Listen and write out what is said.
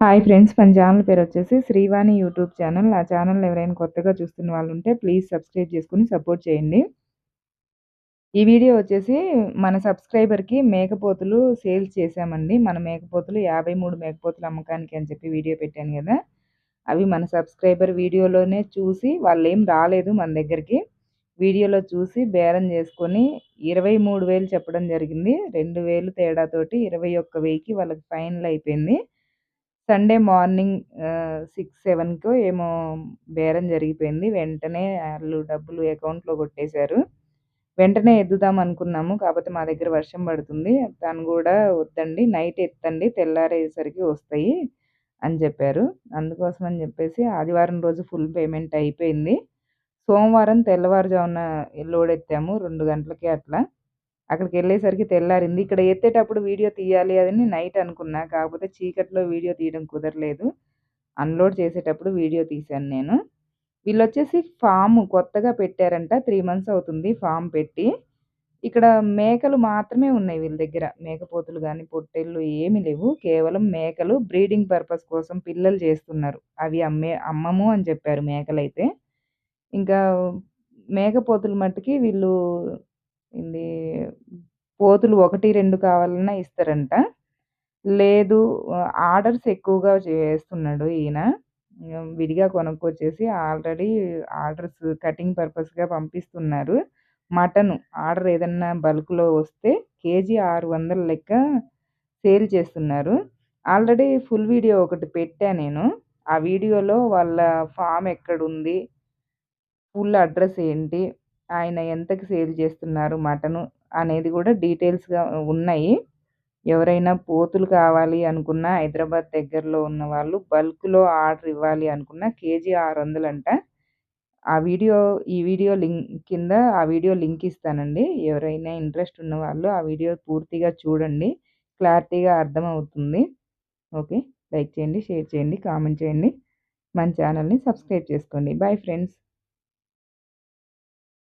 Hi friends మన channel పేరు వచ్చేసి శ్రీవాణి యూట్యూబ్ ఛానల్. ఆ ఛానల్ ఎవరైనా కొత్తగా చూస్తున్న వాళ్ళు ఉంటే ప్లీజ్ సబ్స్క్రైబ్ చేసుకుని సపోర్ట్ చేయండి. ఈ వీడియో వచ్చేసి మన సబ్స్క్రైబర్కి మేకపోతులు సేల్స్ చేశామండి. మన మేకపోతులు యాభై మూడు మేకపోతులు అమ్మకానికి అని చెప్పి వీడియో పెట్టాను కదా. అవి మన సబ్స్క్రైబర్ వీడియోలోనే చూసి వాళ్ళు ఏం రాలేదు మన దగ్గరికి. వీడియోలో చూసి బేరం చేసుకొని ఇరవై మూడు వేలు చెప్పడం జరిగింది. రెండు వేలు తేడాతోటి ఇరవై ఒక్క వెయ్యికి వాళ్ళకి ఫైనల్ అయిపోయింది. సండే మార్నింగ్ సిక్స్ సెవెన్కో ఏమో బేరం జరిగిపోయింది. వెంటనే వాళ్ళు డబ్బులు అకౌంట్లో కొట్టేశారు. వెంటనే ఎద్దుదాం అనుకున్నాము. కాకపోతే మా దగ్గర వర్షం పడుతుంది. తను కూడా వద్దండి నైట్ ఎత్తండి తెల్లారేసరికి వస్తాయి అని చెప్పారు. అందుకోసం అని చెప్పేసి ఆదివారం రోజు ఫుల్ పేమెంట్ అయిపోయింది. సోమవారం తెల్లవారుజామున లోడ్ ఎత్తాము రెండు గంటలకి అట్లా. అక్కడికి వెళ్ళేసరికి తెల్లారింది. ఇక్కడ ఎత్తేటప్పుడు వీడియో తీయాలి అని నైట్ అనుకున్నా. కాకపోతే చీకట్లో వీడియో తీయడం కుదరలేదు. అన్లోడ్ చేసేటప్పుడు వీడియో తీశాను నేను. వీళ్ళు వచ్చేసి ఫామ్ కొత్తగా పెట్టారంట. త్రీ మంత్స్ అవుతుంది ఫామ్ పెట్టి. ఇక్కడ మేకలు మాత్రమే ఉన్నాయి వీళ్ళ దగ్గర. మేకపోతులు కానీ పొట్టెళ్ళు ఏమి లేవు. కేవలం మేకలు. బ్రీడింగ్ పర్పస్ కోసం పిల్లలు చేస్తున్నారు. అవి అమ్మే అమ్మము అని చెప్పారు మేకలైతే. ఇంకా మేకపోతులు మట్టుకి వీళ్ళు పోతులు ఒకటి రెండు కావాలన్నా ఇస్తారంట. లేదు ఆర్డర్స్ ఎక్కువగా చేస్తున్నాడు ఈయన. విడిగా కొనుక్కొచ్చేసి ఆల్రెడీ ఆర్డర్స్ కటింగ్ పర్పస్గా పంపిస్తున్నారు. మటన్ ఆర్డర్ ఏదన్నా బల్క్లో వస్తే కేజీ ఆరు వందల లెక్క సేల్ చేస్తున్నారు. ఆల్రెడీ ఫుల్ వీడియో ఒకటి పెట్టా నేను. ఆ వీడియోలో వాళ్ళ ఫామ్ ఎక్కడుంది? ఫుల్ అడ్రస్ ఏంటి? ఆయన ఎంతకి సేల్ చేస్తున్నారు మటను? అనేది కూడా డీటెయిల్స్గా ఉన్నాయి. ఎవరైనా పోతులు కావాలి అనుకున్న హైదరాబాద్ దగ్గరలో ఉన్న వాళ్ళు బల్క్లో ఆర్డర్ ఇవ్వాలి అనుకున్న కేజీ ఆరు వందలంట ఆ వీడియో ఈ వీడియో లింక్ కింద ఆ వీడియో లింక్ ఇస్తానండి. ఎవరైనా ఇంట్రెస్ట్ ఉన్న వాళ్ళు ఆ వీడియో పూర్తిగా చూడండి. క్లారిటీగా అర్థమవుతుంది. ఓకే? లైక్ చేయండి షేర్ చేయండి కామెంట్ చేయండి. మన ఛానల్ని సబ్స్క్రైబ్ చేసుకోండి. Bye friends.